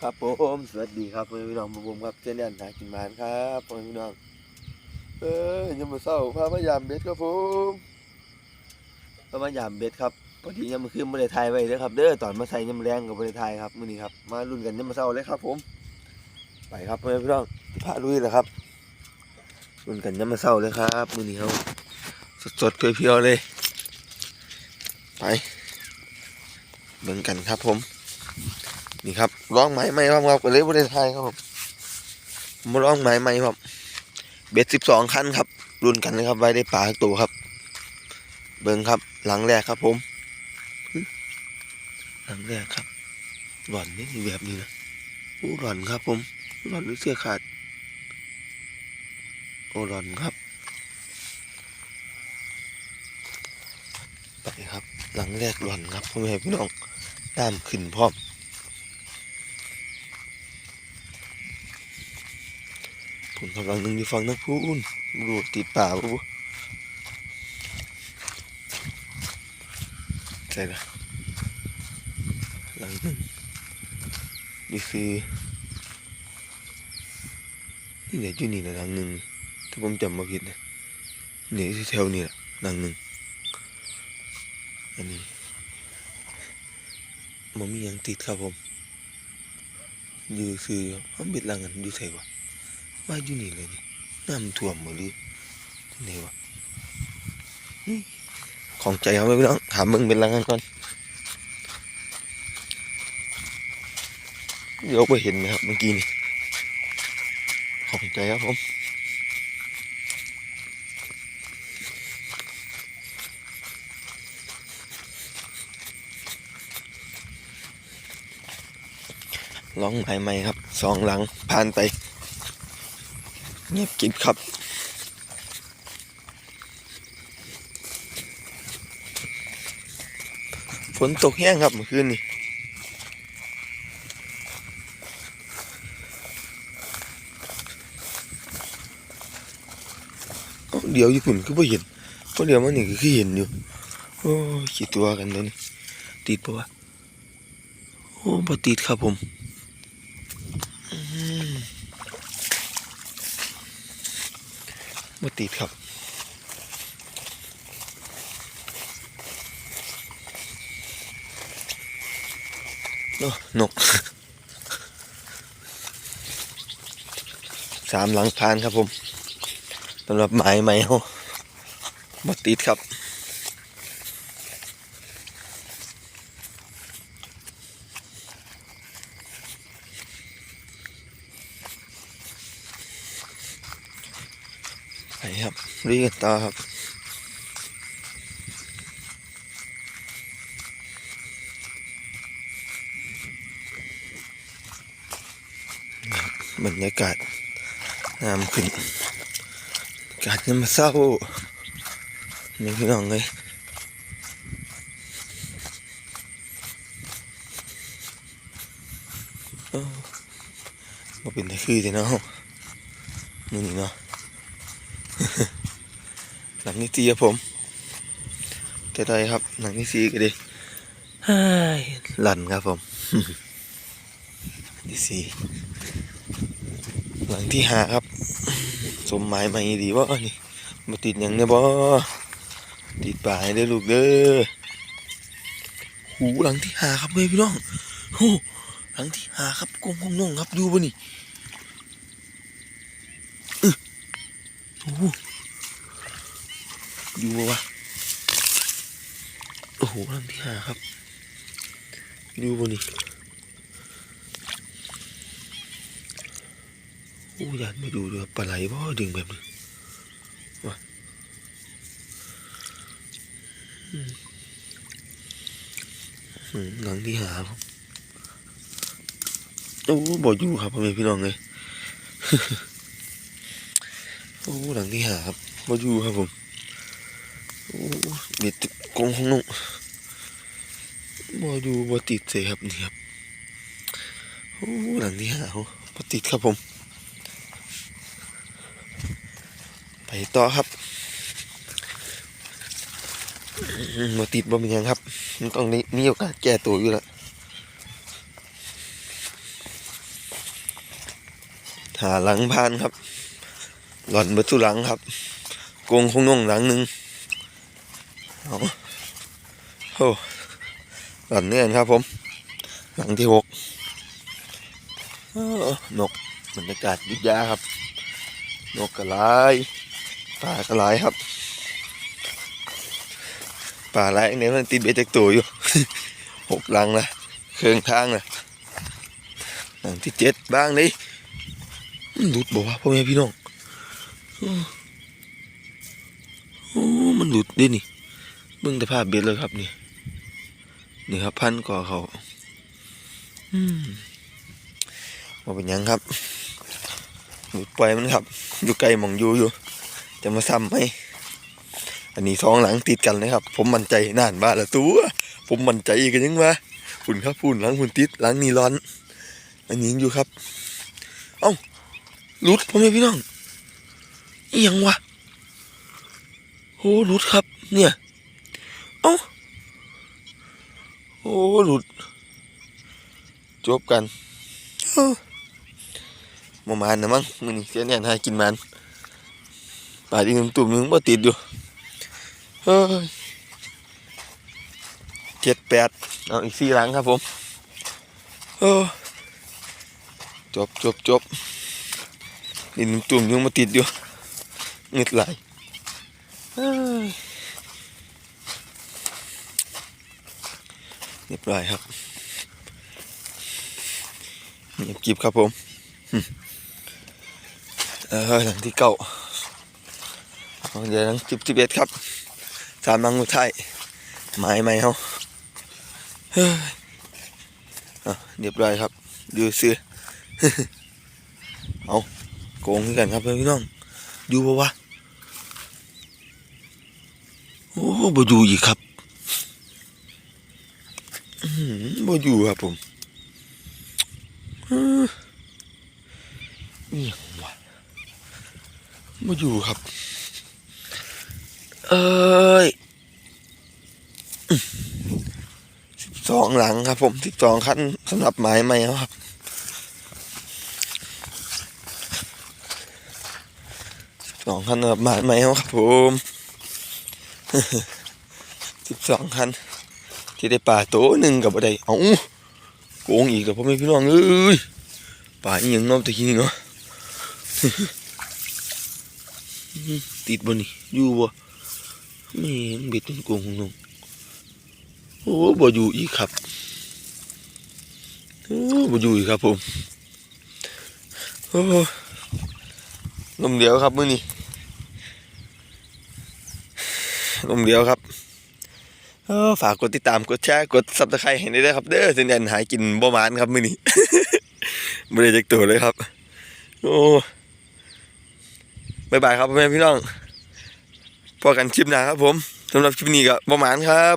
ครับผมสวัสดีครับพี่น้องผมครับเจนแอนหากินมานครับพี่น้องเออยังมาเศร้าพามายามเบ็ดครับผมพามายามเบ็ดครับพอดียังมาขึ้นบริไทยไว้เด้อครับเด้อตอนมาใส่ยังมแรงกับบริไทยครับมื้อนี้ครับมาลุ้นกันยังมาเศร้าเลยครับ ผม ไปครับพี่น้องสิพาลุยแล้วครับลุ้นกันยังมาเศร้าเลยครับมื้อนี้เขาสดๆเพียวๆเลย ไปเบิ่งกันครับผม นี่ครับร้องไม้ไม้ครับครับก็เลยบริไทยครับผมมาร้องไม้ไม้ครับ เบ็ดสิบสองคันครับ รุ่นกันเลยครับ ไว้ได้ปลาตัวครับ เบิ้งครับ หลังแรกครับผม หลังแรกครับหล่อนนี่แบบนี้นะโอ้หล่อนครับ ผมหล่อนหรือเสื้อขาดโอหล่อนครับไปครับ หลังแรกหล่อนครับพ่อแม่พี่น้องตามขึ้นพร้อม ผมกำลังนึงอยู่ฟังนักพูนรูติดป่าปุ๊บใช่ละหลังหนึงนี่คือนี่ไหนอยู่นี่นะหลังหนึ่งถ้าผมจำมาผิดนะนี่ที่แถวนี่แหละหลังหนึ่งอันนี้มันมีหยังติดครับผมอยู่คือมันบิดหลังกันอยู่ไสวะ ว่าอยู่นี่เลยนี่น้ำท่วมหมดเลยที่ไหนวะของใจเขาไมพี่น้องถามมึงเป็นไรกันก่อนเดี๋ยวไปเห็นไหมครับเมื่อกี้นี่ของใจครับผมร้องใหม่ใหมครับสองหลังผ่านไป เงียบกิบครับ ฝนตกแห้งครับเมื่อคืนนี้เอ้าเดี๋ยวญี่ปุ่นก็ไม่เห็นเพราะเดี๋ยวมันนี่ก็คือเห็นอยู่ โอ้ยกี่ตัวกันเลยนี่ติดปะวะโอ้บ่ติดครับผมอืม ม่ติดครับโอ้นกสามหลังพานครับผมสำหรับไม้ไม้เขามาติดครับ ไปค รีกันต่อครับบรรยากาศน้ำขึ้นอากาศยังมาเศร้านี่พี่น้องเลยมาเป็นแต่คือแต่เนาะนี่เนาะ งนี้ตีครับผมจะได้ครับหลังนี้สีก็ดีเฮ้ยหลั่นครับผมที่สี่หลังที่ห้าครับ สมหมายมาดีบ่นี่มาติดหยังเนี่ยบ่ติดป่ายเด้อลูกเด้อหูหลังที่ห้าครับเว้ยพี่น้องโอ้หลังที่ห้าครับกงกงน่งครับอยู่บ่นี่อื้อโอ้ อยู่บ่วะโอ้โหลำที่ห้าครับ อยู่บนนี่โอ้ยานไม่ดูเลยปลาไหลบ่ดึงแบบนี้วะอืมหลังที่หาครับโอ้บ่อยู่ครับพ่อแม่พี่น้องเลยโอ้หลังที่หาครับบ่อยู่ครับผม เบ็ดติดกงของนุ่งมาดูบติดเลยครับนี่ครับโอ้หลังที่หาบติดครับผม ไปต่อครับมาติดบ่เป็นยังครับ มันต้องมีมีโอกาสแก้ตัวอยู่แล้วหาหลังพานครับ หล่อนเบัตุหลังครับ กงคงน่งหลังหนึ่ง เอาโอ้หล่อนเนี่ยครับผม หลังที่หกนกบรรยากาศยุดยาครับ นกกระไรปลากระไรครับปลาไหลเนี่ยมันติดเบ็ดจากตัวอยู่หกหลังละเครื่องทางละหลังที่เจ็ดบ้างนี่มันหลุดบอกว่าพ่อแม่พี่น้องโอ้โอ้มันหลุดดินี่ บิ่งแต่ภาพเบ็ดเลยครับนี่ นี่ครับพันก่อเขาอืมว่าเป็นหยังครับหลุดปล่อยมันครับ อยู่ไกลหมองอยู่อยู่ จะมาซ้ำไหมอันนี้สองหลังติดกันเลยครับ ผมมั่นใจน่านบ้าละตัวผมมั่นใจกันยังวะฝุ่นครับฝุ่นหลังฝุ่นติดหลังนี่ร้อน อันนี้ยังอยู่ครับ เอ้าหลุดพ่อแม่พี่น้องอีหยังวะโอ้หลุดครับ เนี่ย เอ้า โอ้ หลุด จบกันเอ้ามาณนะมั้งมึงนี่เสียเนี่ยนให้กินมันปลาอีกหนึ่งตุ่มหนึงบ่ติดอยู่เฮ้ยเจ็ดแปดเอาอีกสี่หลังครับผมเออจบจบจบอีกหนึ่งตุ่มยังมาติดอยู่เงึดไหลาย เรียบร้อยครับเงียบกิบครับผมเออหลังที่เก้าเอาเดี๋ยวหลังสิบสิบเอ็ดครับสามหลังสุท้ายไม้ไม้เขาเฮ้ยอะเรียบร้อยครับ ดูเสื้อเอาโกงกันครับเพื่อนพี่น้องอยู่ปะวะโอ้บ่อยู่อีกครับอื้อหือ บ่อยู่ครับผมนี่วะมาอยู่ครับ เอ้ยสิบสองหลังครับ ผมสิบสองขั้นสำหรับไม้ใหม่แล้วครับสองคันสำหรับไม้ใหม่แล้วครับผมสิบสองคัน ที่ได้ป่าโตหนึ่งกับอะไรเอาโกงอีกแล้วพ่อแม่พี่น้องเอ้ยป่าอีหยังเนอกตะกี้นี่เนาะติดบ่นี่อยู่บ่แม่เบ็ดเป็นกงของน้องโอ้บ่อยู่อีกครับโอ้บ่อยู่อีกครับผมโอ้ลมเดียวครับมื้อนี้ลมเดียวครับ ฝากกดติดตามกดแชร์กดซับสไครต์ให้ได้ด้อครับ เด้อถึงยันหายกินบ่หมานครับมื้อนี้บ่ได้จักตัวเลยครับ โอ้บ๊ายบายครับพ่อแม่พี่น้องพอกันคลิปหน้าครับผมสำหรับคลิปนี้ก็ประมานครับ